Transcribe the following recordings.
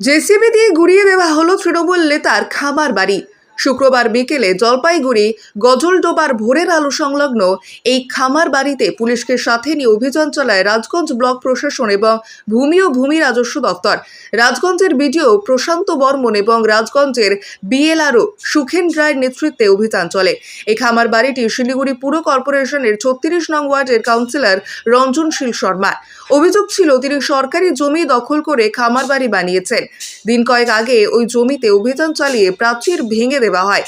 JCB দিয়ে গুড়িয়ে দেওয়া হলো তৃণমূল নেতার খামার বাড়ি শুক্রবার বিকেলে জলপাইগুড়ি গজলডোবার ভোরের আলো সংলগ্ন এই খামার বাড়িতে পুলিশকে সাথে নিয়ে অভিযান চালায় রাজগঞ্জ ব্লক প্রশাসন এবং ভূমি ও ভূমি রাজস্ব দপ্তর। রাজগঞ্জের বিডিও প্রশান্ত বর্মন এবং রাজগঞ্জের বিএলআরও সুখেন রায়ের নেতৃত্বে অভিযান চলে। এই খামার বাড়িটি শিলিগুড়ি পুর কর্পোরেশনের ছত্রিশ নং ওয়ার্ডের কাউন্সিলর রঞ্জনশীল শর্মা অভিযোগ ছিল, তিনি সরকারি জমি দখল করে খামার বাড়ি বানিয়েছেন। দিন কয়েক আগে ওই জমিতে অভিযান চালিয়ে প্রাচীর ভেঙে দেওয়া হয়।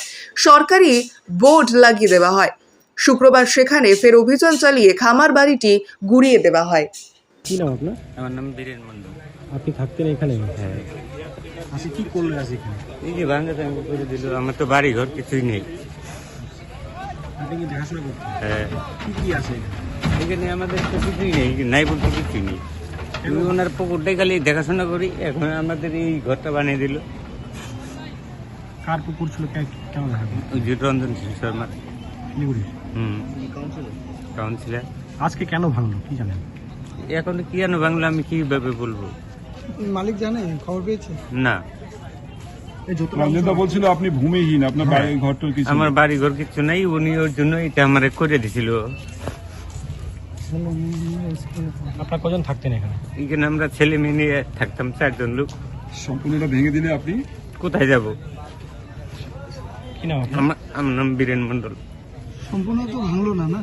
সরকারি বোর্ড লাগিয়ে দেওয়া হয়। শুক্রবার সেখানে ফের অভিযান চালিয়ে খামার বাড়িটি গুড়িয়ে দেওয়া হয়। কি নাম আপনার? আমার নাম বীরেন মন্ডল আপনি থাকতেন এখানে? হ্যাঁ। আচ্ছা কি করলেন আজ এখানে? এই যে টাঙ্গা করে দিল আমার তো বাড়ি ঘর কিছুই নেই। আপনি কি দেখাশোনা করতেন? হ্যাঁ। কি কি আছে এখানে? এখানে আমাদের তো কিছুই নেই নাই বলতে কিছুই নেই। আমি ওনার পুকুরটাই খালি দেখাশোনা করি এখন আমাদের এই ঘরটা বানিয়ে দিল। কার পুকুর ছিল? কেমন দেখা গেল শর্মা শিলিগুড়ির হুম। কাউন্সিলার আজকে কেন ভাঙলো? কি জানেন? এখন কি জানো বাংলা আমি কীভাবে বলব? মালিক জানে খবর পেয়েছে? না। রঞ্জনদা বলছিল আপনি ভূমিহীন আপনার বাড়ি ঘরটার কিছু আমার বাড়ি ঘর কিছু নাই উনি ওর জন্য এটা আমার করে দিছিল। আপনার কজন থাকতেন এখানে? এখানে আমরা ছেলে মেয়ে নিয়ে থাকতাম চারজন লোক। সম্পূর্ণটা ভেঙে দিলে আপনি? কোথায় যাব কি নাম আপনার আমার আমার নাম বীরেন মন্ডল সম্পূর্ণ তো ভাঙলো না না?